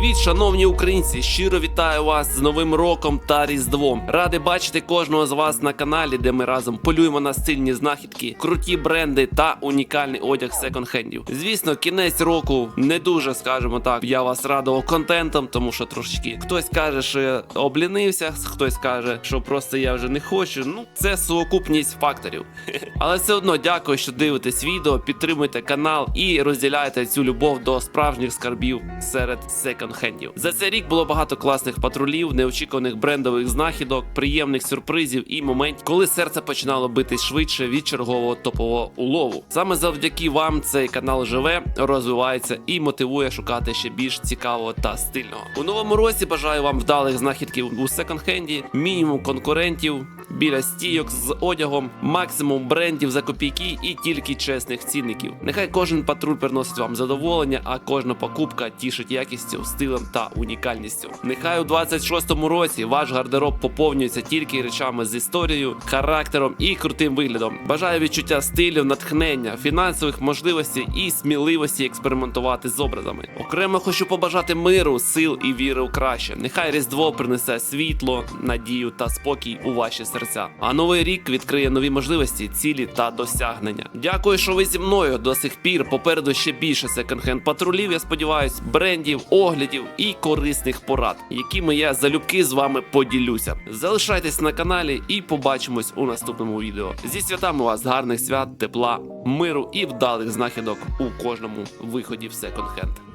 Привіт, шановні українці! Щиро вітаю вас з Новим роком та Різдвом. Радий бачити кожного з вас на каналі, де ми разом полюємо на стильні знахідки, круті бренди та унікальний одяг секонд-хендів. Звісно, кінець року не дуже, скажімо так, я вас радував контентом, тому що трошечки хтось каже, що я облінився, хтось каже, що просто я вже не хочу. Ну, це сукупність факторів. Але все одно дякую, що дивитесь відео, підтримуйте канал і розділяйте цю любов до справжніх скарбів серед секонд-хендів. За цей рік було багато класних патрулів, неочікуваних брендових знахідок, приємних сюрпризів і моментів, коли серце починало битись швидше від чергового топового улову. Саме завдяки вам цей канал живе, розвивається і мотивує шукати ще більш цікавого та стильного. У новому році бажаю вам вдалих знахідків у секонд-хенді, мінімум конкурентів. Біля стійок з одягом, максимум брендів за копійки і тільки чесних цінників. Нехай кожен патруль приносить вам задоволення, а кожна покупка тішить якістю, стилем та унікальністю. Нехай у 26-му році ваш гардероб поповнюється тільки речами з історією, характером і крутим виглядом. Бажаю відчуття стилю, натхнення, фінансових можливостей і сміливості експериментувати з образами. Окремо хочу побажати миру, сил і віри у краще. Нехай Різдво принесе світло, надію та спокій у ваші серця. А новий рік відкриє нові можливості, цілі та досягнення. Дякую, що ви зі мною до сих пір. Попереду ще більше секонд-хенд патрулів. Я сподіваюсь, брендів, оглядів і корисних порад, якими я залюбки з вами поділюся. Залишайтесь на каналі і побачимось у наступному відео. Зі святами вас гарних свят, тепла, миру і вдалих знахідок у кожному виході в секонд-хенд.